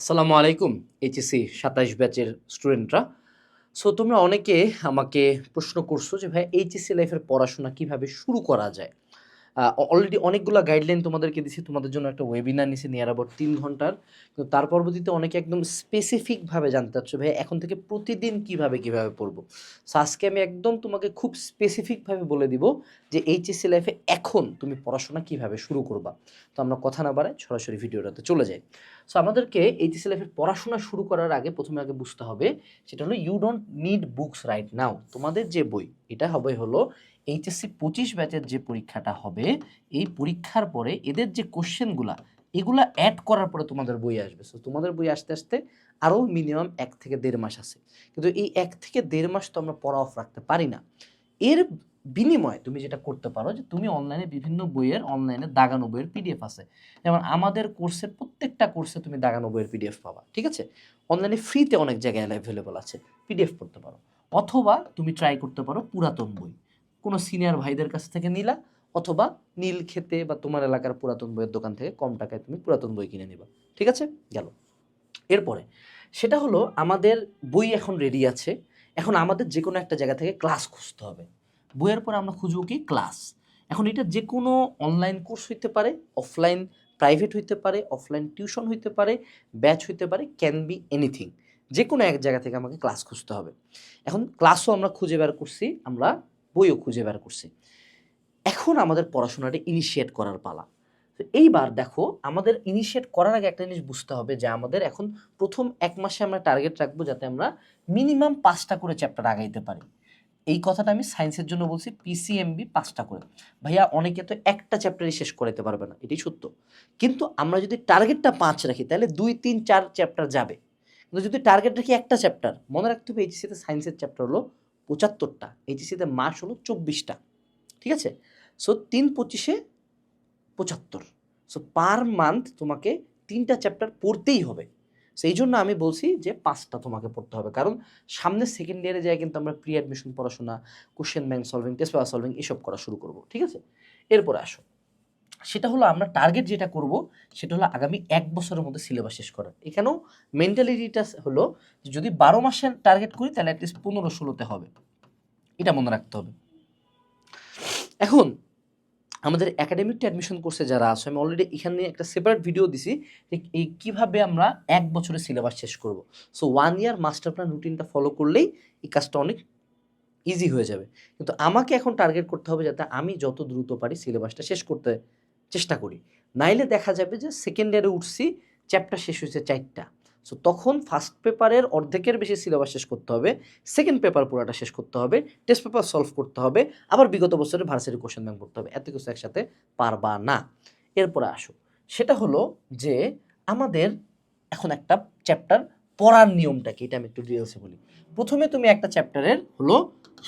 আসসালামু আলাইকুম এইচএসি সাতাইশ ব্যাচের স্টুডেন্টরা। সো, তোমরা অনেকে আমাকে প্রশ্ন করছ যে, ভাই এইচএসি লাইফের পড়াশোনা কীভাবে শুরু করা যায়? অলরেডি অনেকগুলো গাইডলাইন তোমাদেরকে দিছি, তোমাদের জন্য একটা ওয়েবিনার নিছে নিয়ার অ্যাবাউট তিন ঘণ্টার। কিন্তু তার পরবর্তীতে অনেকে একদম স্পেসিফিকভাবে জানতে চাচ্ছ ভাই এখন থেকে প্রতিদিন কীভাবে কীভাবে পড়ব? সো আজকে আমি একদম তোমাকে খুব স্পেসিফিকভাবে বলে দিব যে এইচএসসি লাইফে এখন তুমি পড়াশোনা কীভাবে শুরু করবা। তো আমরা কথা না বাড়াই সরাসরি ভিডিওটাতে চলে যাই। সো আমাদেরকে এইচএসসি লাইফের পড়াশোনা শুরু করার আগে প্রথমে আগে বুঝতে হবে, সেটা হলো you don't need books right now তোমাদের যে বই, এটা হবে হলো এইচএসসি পঁচিশ ব্যাচের যে পরীক্ষাটা হবে, এই পরীক্ষার পরে এদের যে কোশ্চেনগুলা এগুলা অ্যাড করার পরে তোমাদের বই আসবে। সো তোমাদের বই আসতে আসতে আরও মিনিমাম এক থেকে দেড় মাস আছে। কিন্তু এই এক থেকে দেড় মাস তো আমরা পড়া অফ রাখতে পারি না। এর বিনিময়ে তুমি যেটা করতে পারো যে, তুমি অনলাইনে বিভিন্ন বইয়ের অনলাইনে দাগানো বইয়ের পিডিএফ আছে। যেমন আমাদের কোর্সের প্রত্যেকটা কোর্সে তুমি দাগানো বইয়ের পিডিএফ পাবা, ঠিক আছে? অনলাইনে ফ্রিতে অনেক জায়গায় অ্যাভেলেবল আছে। পিডিএফ পড়তে পারো। অথবা তুমি ট্রাই করতে পারো পুরাতন বই। কোনো সিনিয়র ভাইদের কাছ থেকে নিলা, অথবা নীল খেতে বা তোমার এলাকার পুরাতন বইয়ের দোকান থেকে কম টাকায় তুমি পুরাতন বই কিনে নিবা। ঠিক আছে? গেল। এরপরে, সেটা হলো আমাদের বই এখন রেডি আছে। এখন আমাদের যে কোনো একটা জায়গা থেকে ক্লাস খুঁজতে হবে। বইয়ের পরে আমরা খুঁজবো কি? ক্লাস এখন এটা যে কোনো অনলাইন কোর্স হইতে পারে অফলাইন প্রাইভেট হইতে পারে অফলাইন টিউশন হইতে পারে ব্যাচ হইতে পারে ক্যান বি এনিথিং যে কোনো এক জায়গা থেকে আমাকে ক্লাস খুঁজতে হবে। এখন ক্লাসও আমরা খুঁজে বের করছি, আমরা বইও খুঁজে বের করছি। এখন আমাদের পড়াশোনাটা ইনিশিয়েট করার পালা। তো এইবার দেখো, আমাদের ইনিশিয়েট করার আগে একটা জিনিস বুঝতে হবে যে আমাদের এখন প্রথম এক মাসে আমরা টার্গেট রাখব যাতে আমরা মিনিমাম পাঁচটা করে চ্যাপ্টার আগাইতে পারি। এই কথাটা আমি সায়েন্সের জন্য বলছি পিসিএমবি পাঁচটা করে। ভাইয়া, অনেকে তো একটা চ্যাপ্টারই শেষ করাতে পারবে না, এটাই সত্য। কিন্তু আমরা যদি টার্গেটটা পাঁচ রাখি, তাহলে দুই, তিন, চার চ্যাপ্টার যাবে। কিন্তু যদি টার্গেট রাখি একটা চ্যাপ্টার মনে রাখতে হবে এইচএসিতে সায়েন্সের চ্যাপ্টার হলো পঁচাত্তরটা এইচএসিতে মাস হলো চব্বিশটা, ঠিক আছে? সো তিন পঁচিশে পঁচাত্তর। সো পার মান্থ তোমাকে তিনটা চ্যাপ্টার পড়তেই হবে। সেই জন্য আমি বলছি যে পাঁচটা তোমাকে পড়তে হবে। কারণ সামনে সেকেন্ড ইয়ারে যায় কিন্তু আমরা প্রি অ্যাডমিশন পড়াশোনা question bank solving test paper solving এসব করা শুরু করব, ঠিক আছে? এরপরে আসো। সেটা হলো আমরা টার্গেট যেটা করব, সেটা হলো আগামী এক বছরের মধ্যে সিলেবাস শেষ করা এখানেও মেন্টালিটিটা হলো যদি বারো মাসের টার্গেট করি, তাহলে অ্যাটলিস্ট পনেরো ষোলোতে হবে। এটা মনে রাখতে হবে। এখন, আমাদের একাডেমিক অ্যাডমিশন কোর্সে যারা আছে, আমি অলরেডি এখানে একটা সেপারেট ভিডিও দিছি যে এই কীভাবে আমরা এক বছরের সিলেবাস শেষ করব। So one year master plan রুটিনটা ফলো করলেই এই কাজটা অনেক ইজি হয়ে যাবে। কিন্তু আমাকে এখন টার্গেট করতে হবে যাতে আমি যত দ্রুত পারি সিলেবাসটা শেষ করতে চেষ্টা করি। নাইলে দেখা যাবে যে সেকেন্ড ইয়ারে উঠছি চ্যাপ্টার শেষ হয়েছে চারটা। সো তখন ফার্স্ট পেপারের অর্ধেকের বেশি সিলেবাস শেষ করতে হবে সেকেন্ড পেপার পুরোটা শেষ করতে হবে টেস্ট পেপার সলভ করতে হবে, আবার বিগত বছরের ভার্সিটি কোশ্চেন ব্যাংক করতে হবে। এত কিছু একসাথে পারবা না। এরপরে আসো। সেটা হলো যে আমাদের এখন একটা চ্যাপ্টার পড়ার নিয়মটা কি? এটা আমি একটু ডিটেলসে বলি। প্রথমে তুমি একটা চ্যাপ্টারের হলো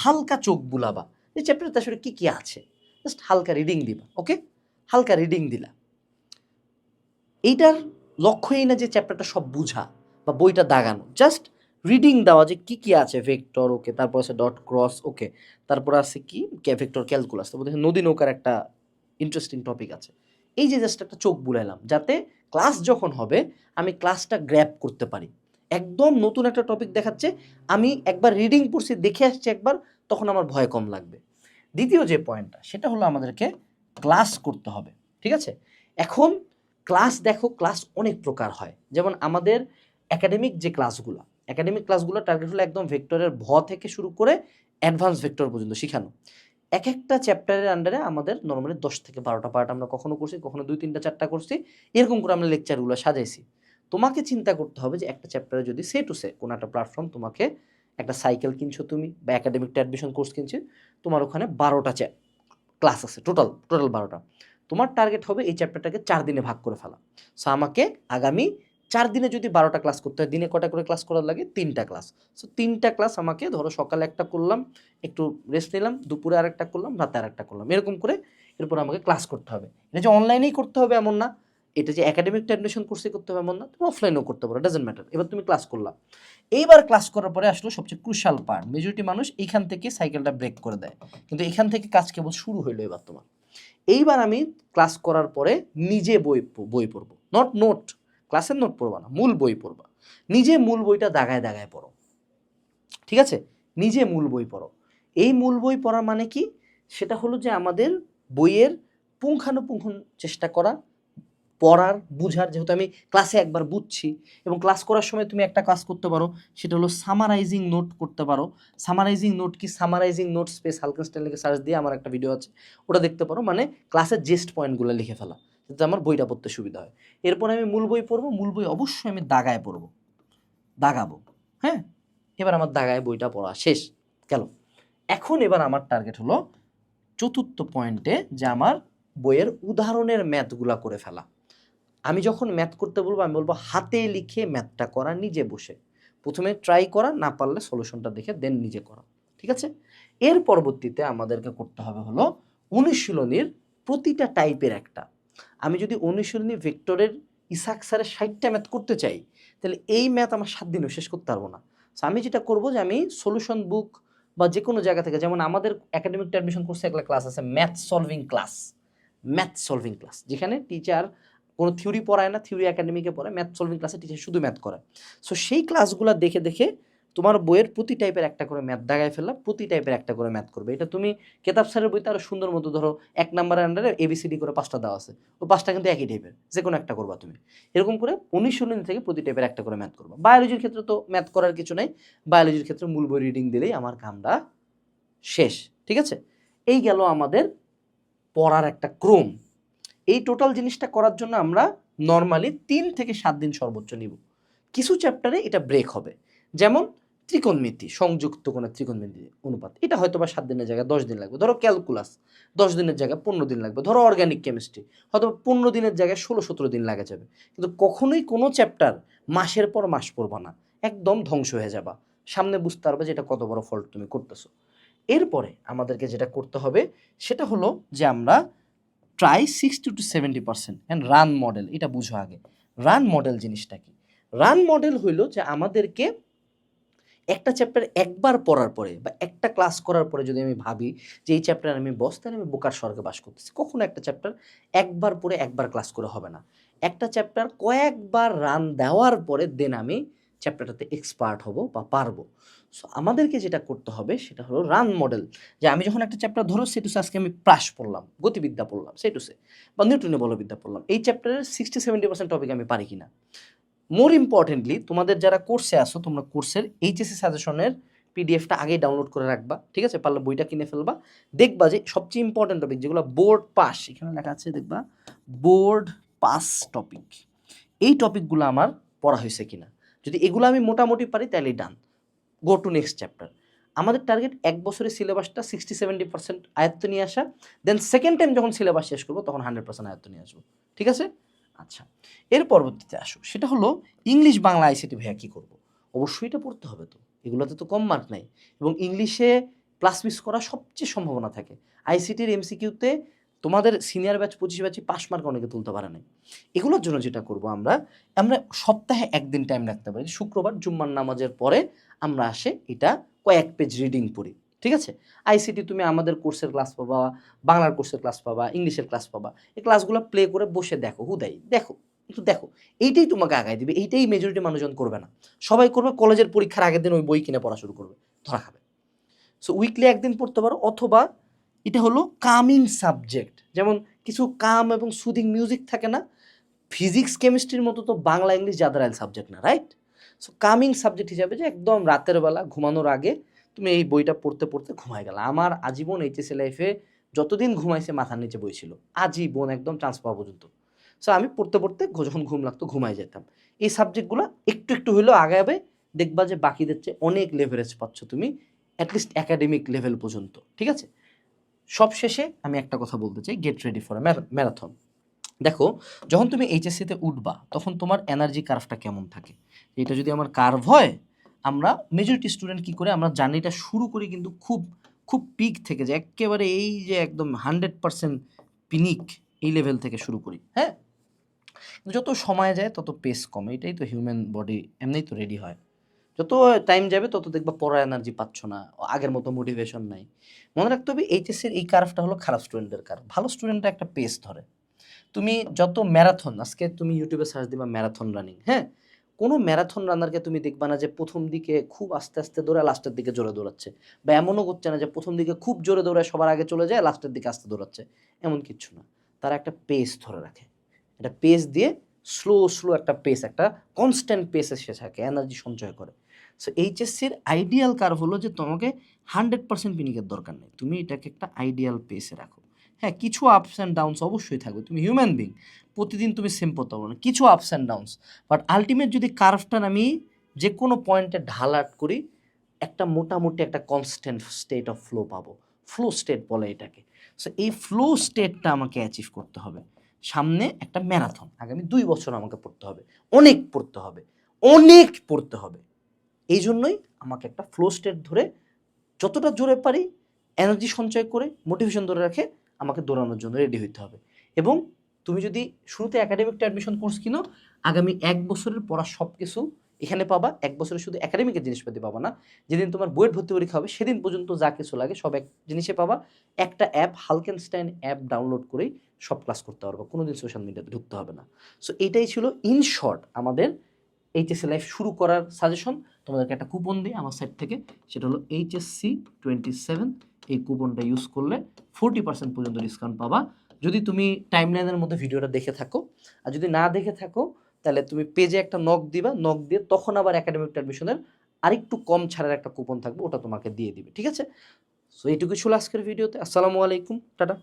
হালকা চোখ বুলাবা। এই চ্যাপ্টারতে আসলে কী কী আছে? জাস্ট হালকা রিডিং দিবা ওকে হালকা রিডিং দিলা এইটার লক্ষ্যই না যে চ্যাপ্টারটা সব বুঝা বা বইটা দাগানো। জাস্ট রিডিং দেওয়া যে কি কি আছে ভেক্টর ওকে তারপর আছে ডট ক্রস ওকে তারপর আছে কি? ভেক্টর ক্যালকুলাস দেখে নদী নৌকার একটা ইন্টারেস্টিং টপিক আছে। এই যে জাস্ট একটা চোখ বুলাইলাম, যাতে ক্লাস যখন হবে, আমি ক্লাসটা গ্র্যাপ করতে পারি। একদম নতুন একটা টপিক দেখাচ্ছে, আমি একবার রিডিং পড়ছি, দেখে আসছি একবার, তখন আমার ভয় কম লাগবে। দ্বিতীয় যে পয়েন্টটা সেটা হলো আমাদেরকে ক্লাস করতে হবে, ঠিক আছে? এখন ক্লাস দেখো, ক্লাস অনেক প্রকার হয়। যেমন আমাদের একাডেমিক যে ক্লাসগুলো একাডেমিক ক্লাসগুলো টার্গেট হলো একদম ভেক্টরের ভ থেকে শুরু করে অ্যাডভান্স ভেক্টর পর্যন্ত শেখানো। এক একটা চ্যাপ্টারের আন্ডারে আমাদের নর্মালি দশ থেকে বারোটা পার্ট আমরা কখনো করছি, কখনো দুই, তিনটা, চারটা করছি, এরকম করে আমরা লেকচারগুলো সাজাইছি। তোমাকে চিন্তা করতে হবে যে একটা চ্যাপ্টারে যদি সে টু সে কোনো একটা প্ল্যাটফর্ম তোমাকে একটা সাইকেল কিনছো তুমি, বা একাডেমিক অ্যাডমিশন কোর্স কিনছো, তোমার ওখানে বারোটা চ্যাপ ক্লাস আছে টোটাল টোটাল বারোটা। তোমার টার্গেট হবে এই চ্যাপ্টারটাকে চার দিনে ভাগ করে ফেলা। সো আমাকে আগামী চার দিনে যদি বারোটা ক্লাস করতে হয়, দিনে কটা করে ক্লাস করার লাগে? তিনটা ক্লাস সো তিনটা ক্লাস আমাকে ধরো সকালে একটা করলাম, একটু রেস্ট নিলাম, দুপুরে আরেকটা করলাম, রাতে আরেকটা করলাম। এরকম করে এরপর আমাকে ক্লাস করতে হবে। এটা যে অনলাইনেই করতে হবে এমন না। এটা যে একাডেমিক অ্যাডমিশন কোর্সে করতে হবে এমন না, তুমি অফলাইনেও করতে পারো ডাজেন্ট ম্যাটার এবার তুমি ক্লাস করলাম এইবার ক্লাস করার পরে আসলো সবচেয়ে ক্রুশাল পার্ট মেজরিটি মানুষ এখান থেকে সাইকেলটা ব্রেক করে দেয়। কিন্তু এখান থেকে কাজ কেবল শুরু হইল এবার তোমার। এইবার আমি ক্লাস করার পরে নিজে বই বই পড়ব। নট নোট ক্লাসের নোট পড়বা না, মূল বই পড়বা। নিজে মূল বইটা দাগায় দাগায় পড়ো। ঠিক আছে? নিজে মূল বই পড়ো। এই মূল বই পড়ার মানে কি? সেটা হলো যে আমাদের বইয়ের পুঙ্খানুপুঙ্খ চেষ্টা করা পড়ার, বুঝার, যেহেতু আমি ক্লাসে একবার বুঝছি এবং ক্লাস করার সময় তুমি একটা কাজ করতে পারো, সেটা হলো সামারাইজিং নোট করতে পারো। সামারাইজিং নোট কি? সামারাইজিং নোট স্পেস হালকা স্টাইলকে সার্চ দিয়ে আমার একটা ভিডিও আছে। ওটা দেখতে পারো মানে ক্লাসের জেস্ট পয়েন্টগুলো লিখে ফেলা, যাতে আমার বইটা পড়তে সুবিধা হয়। এরপর আমি মূল বই পড়ব, মূল বই অবশ্যই আমি দাগায় পড়ব। দাগাবো হ্যাঁ? এবার আমার দাগায় বইটা পড়া শেষ, গেল। এখন এবার আমার টার্গেট হলো চতুর্থ পয়েন্টে যে আমার বইয়ের উদাহরণের ম্যাথগুলা করে ফেলা। আমি যখন ম্যাথ করতে বলব, আমি বলব হাতে লিখে ম্যাথটা করা, নিজে বসে। প্রথমে ট্রাই করা, না পারলে সলিউশনটা দেখে দেন নিজে করা। ঠিক আছে? এর পরবর্তীতে আমাদেরকে করতে হবে হলো অনুশীলনীর প্রতিটা টাইপের একটা। আমি যদি অনুশীলনী ভেক্টরের ইসাক স্যারের ষাটটা ম্যাথ করতে চাই, তাহলে এই ম্যাথ আমার সাত দিনও শেষ করতে পারব না। আমি যেটা করব যে আমি সলিউশন বুক বা যে কোনো জায়গা থেকে, যেমন আমাদের একাডেমিক অ্যাডমিশন কোর্সে একটা ক্লাস আছে math solving class math solving class যেখানে টিচার কোনো থিওরি পড়ায় না থিওরি একাডেমিকে পড়ায় ম্যাথ সলভিং ক্লাসে টিচার শুধু ম্যাথ করায় সো সেই ক্লাসগুলো দেখে দেখে তোমার বইয়ের প্রতি টাইপের একটা করে ম্যাথ দাগায় ফেললা প্রতি টাইপের একটা করে ম্যাথ করবে। এটা তুমি কেতাব স্যারের বইতে আরও সুন্দর মতো ধরো, এক নাম্বারের আন্ডারে এবিসিডি করে পাঁচটা দেওয়া আছে। ওই পাঁচটা কিন্তু একই টাইপের যে কোনো একটা করবা তুমি। এরকম করে অনুশীলনী থেকে প্রতি টাইপের একটা করে ম্যাথ করবা। বায়োলজির ক্ষেত্রে তো ম্যাথ করার কিছু নেই। বায়োলজির ক্ষেত্রে মূল বই রিডিং দিলেই আমার কামটা শেষ। ঠিক আছে? এই গেল আমাদের পড়ার একটা ক্রম। এই টোটাল জিনিসটা করার জন্য আমরা নর্মালি তিন থেকে সাত দিন সর্বোচ্চ নিব। কিছু চ্যাপ্টারে এটা ব্রেক হবে। যেমন ত্রিকোণমিতি, সংযুক্ত কোনো ত্রিকোণমিতি অনুপাত। এটা হয়তো বা সাত দিনের জায়গায় দশ দিন লাগবে। ধরো ক্যালকুলাস দশ দিনের জায়গায় পনেরো দিন লাগবে। ধরো অর্গানিক কেমিস্ট্রি হয়তো পনেরো দিনের জায়গায় ষোলো সতেরো দিন লাগে যাবে। কিন্তু কখনোই কোনো চ্যাপ্টার মাসের পর মাস পড়বা না। একদম ধ্বংস হয়ে যাবা। সামনে বুঝতে পারবে যে এটা কত বড় ফল্ট তুমি করতেছো। এরপরে আমাদেরকে যেটা করতে হবে, সেটা হলো যে আমরা try sixty to seventy percent and run model এটা বুঝো আগে। রান মডেল জিনিসটা কি? রান মডেল হইল যে আমাদেরকে একটা চ্যাপ্টার একবার পড়ার পরে বা একটা ক্লাস করার পরে যদি আমি ভাবি যে এই চ্যাপ্টার আমি বস তাহলে আমি বোকার স্বর্গে বাস করতেছি। কখনো একটা চ্যাপ্টার একবার পড়ে একবার ক্লাস করে হবে না। একটা চ্যাপ্টার কয়েকবার রান দেওয়ার পরে দেন আমি চ্যাপ্টারটাতে এক্সপার্ট হব বা পারব। সো আমাদেরকে যেটা করতে হবে সেটা হলো রান মডেল যে আমি যখন একটা চ্যাপ্টার ধরো সেটুসে আজকে আমি প্রাস পড়লাম, গতিবিদ্যা পড়লাম সেটুসে বা নিউটনের বলবিদ্যা পড়লাম, এই চ্যাপ্টারের সিক্সটি সেভেন্টি পার্সেন্ট টপিক আমি পারি কিনা? মোর ইম্পর্টেন্টলি তোমাদের যারা কোর্সে আসো তোমরা কোর্সের এইচএসসি সাজেশনের পিডিএফটা আগেই ডাউনলোড করে রাখবা, ঠিক আছে? পারলে বইটা কিনে ফেলবা। দেখবা যে সবচেয়ে ইম্পর্টেন্ট টপিক যেগুলো বোর্ড পাস এখানে লেখা আছে, দেখবা বোর্ড পাস টপিক এই টপিকগুলো আমার পড়া হয়েছে কিনা? যদি এগুলো আমি মোটামুটি পারি, তাহলে done go to next chapter আমাদের টার্গেট এক বছরের সিলেবাসটা সিক্সটি সেভেন্টি পার্সেন্ট আয়ত্ত নিয়ে আসা। দেন সেকেন্ড টাইম যখন সিলেবাস শেষ করব, তখন হান্ড্রেড পার্সেন্ট আয়ত্ত নিয়ে আসব। ঠিক আছে? আচ্ছা। এর পরবর্তীতে আসো সেটা হলো ইংলিশ বাংলা আইসিটি ভাইয়া কী করব? অবশ্যই এটা পড়তে হবে তো। এগুলোতে তো কম মার্ক নাই। এবং ইংলিশে প্লাস মিস করার সবচেয়ে সম্ভাবনা থাকে। আইসিটির এমসিকিউতে তোমাদের সিনিয়র ব্যাচ পঁচিশ ব্যাচে পাস মার্ক অনেকে তুলতে পারে না এগুলোর জন্য যেটা করব আমরা আমরা সপ্তাহে একদিন টাইম রাখতে পারি, শুক্রবার জুম্মার নামাজের পরে আমরা আসে এটা কয়েক পেজ রিডিং পড়ি, ঠিক আছে? আইসিটি তুমি আমাদের কোর্সের ক্লাস পাবা, বাংলার কোর্সের ক্লাস পাবা, ইংলিশের ক্লাস পাবা, এই ক্লাসগুলো প্লে করে বসে দেখো হুদাই দেখো, একটু দেখো। এইটাই তোমাকে আগায় দিবে, এইটাই মেজরিটি মানুষজন করবে না। সবাই করবে কলেজের পরীক্ষার আগের দিন ওই বই কিনে পড়া শুরু করবে, ধরা খাবে। সো উইকলি একদিন পড়তে পারো, অথবা এটা হলো কামিং সাবজেক্ট যেমন কিছু কাম এবং সুদিং মিউজিক থাকে না ফিজিক্স কেমিস্ট্রির মতো তো বাংলা, ইংলিশ জাদারাইল সাবজেক্ট না রাইট সো কামিং সাবজেক্ট হিসাবে যে একদম রাতের বেলা ঘুমানোর আগে তুমি এই বইটা পড়তে পড়তে ঘুমাই গেল। আমার আজীবন এইচএসসি লাইফে যতদিন ঘুমাইছে মাথার নিচে বই ছিল, আজীবন একদম চান্স পাওয়া পর্যন্ত। সো আমি পড়তে পড়তে যখন ঘুম লাগতো ঘুমাই যেতাম। এই সাবজেক্টগুলো একটু একটু হলেও আগাবে দেখবা যে বাকিদের চেয়ে অনেক লেভারেজ পাচ্ছ তুমি অ্যাটলিস্ট একাডেমিক লেভেল পর্যন্ত, ঠিক আছে? সব শেষে আমি একটা কথা বলতে চাই গেট রেডি ফর ম্যারাথন দেখো, যখন তুমি এইচএসসিতে উঠবা, তখন তোমার এনার্জি কার্ভটা কেমন থাকে? এটা যদি আমার কার্ভ হয়, আমরা মেজরিটি স্টুডেন্ট কি করে, আমরা জার্নিটা শুরু করি কিন্তু খুব খুব পিক থেকে যে একেবারে এই যে একদম হান্ড্রেড পার্সেন্ট পিনিক এই লেভেল থেকে শুরু করি হ্যাঁ? যত সময় যায়, তত পেস কমে, এটাই তো হিউম্যান বডি এমনিই তো রেডি হয়। যত টাইম যাবে, তত দেখবা পড়ার এনার্জি পাচ্ছ না। আগের মতো মোটিভেশন নাই। মনে রাখতে হবে এইচএসসির এই কার্ভটা হলো খারাপ স্টুডেন্টের কার্ভ ভালো স্টুডেন্টরা একটা পেস ধরে। তুমি যত ম্যারাথন আজকে তুমি ইউটিউবে সার্চ দিবা ম্যারাথন রানিং হ্যাঁ? কোনো ম্যারাথন রানারকে তুমি দেখবা না যে প্রথম দিকে খুব আস্তে আস্তে দৌড়ে লাস্টের দিকে জোরে দৌড়াচ্ছে। বা এমনও করছে না যে প্রথম দিকে খুব জোরে দৌড়ায় সবার আগে চলে যায় লাস্টের দিকে আস্তে দৌড়াচ্ছে। এমন কিচ্ছু না। তারা একটা পেস ধরে রাখে। একটা পেস দিয়ে স্লো স্লো একটা পেস একটা কনস্ট্যান্ট পেসে সে থাকে এনার্জি সঞ্চয় করে। সো এইচএসসির আইডিয়াল কার্ভ হলো যে তোমাকে হান্ড্রেড পার্সেন্ট পিনিকের দরকার নেই। তুমি এটাকে একটা আইডিয়াল পেসে রাখো। হ্যাঁ কিছু আপস অ্যান্ড ডাউনস অবশ্যই থাকবে। তুমি হিউম্যান বিং প্রতিদিন তুমি সেম পড়তে পারো না। কিছু ups and downs but ultimate যদি কার্ভটা আমি যে কোনো পয়েন্টে ঢাল আট করি, একটা মোটামুটি একটা কনস্ট্যান্ট স্টেট অফ ফ্লো পাবো। ফ্লো স্টেট বলে এটাকে। সো এই ফ্লো স্টেটটা আমাকে অ্যাচিভ করতে হবে। সামনে একটা ম্যারাথন আগামী দুই বছর আমাকে পড়তে হবে। অনেক পড়তে হবে। অনেক পড়তে হবে। এই জন্যই আমাকে একটা ফ্লো স্টেট ধরে যতটা জোরে পারি এনার্জি সঞ্চয় করে মোটিভেশন ধরে রাখে আমাকে দৌড়ানোর জন্য রেডি হইতে হবে। এবং তুমি যদি শুরুতে একাডেমিকটা অ্যাডমিশন কোর্স কিনো, আগামী এক বছরের পড়া সব কিছু এখানে পাবা। এক বছরে শুধু একাডেমিকের জিনিসপাতি পাবা না। যেদিন তোমার বইয়ের ভর্তি পরীক্ষা হবে, সেদিন পর্যন্ত যা কিছু লাগে সব এক জিনিসে পাবা। একটা অ্যাপ হালকেনস্টাইন অ্যাপ ডাউনলোড করেই সব ক্লাস করতে পারব। কোনো দিন সোশ্যাল মিডিয়াতে ঢুকতে হবে না। সো এটাই ছিল ইন শর্ট আমাদের এইচএসসি লাইফ শুরু করার সাজেশন তোমাদেরকে একটা কুপন দিই আমার সাইট থেকে। সেটা হলো এইচএসসি টোয়েন্টি সেভেন এই কুপনটা ইউজ করলে ফোরটি পার্সেন্ট পর্যন্ত ডিসকাউন্ট পাবা। যদি তুমি টাইম লাইনের মধ্যে ভিডিওটা দেখে থাকো, আর যদি না দেখে থাকো, তাহলে তুমি পেজে একটা নক দিবা। নক দিয়ে তখন আবার একাডেমিক অ্যাডমিশনের আরেকটু কম ছাড়ের একটা কুপন থাকবে, ওটা তোমাকে দিয়ে দিবে, ঠিক আছে? সো এইটুকু ছিল আজকের ভিডিওতে আসসালামু আলাইকুম। টাটা।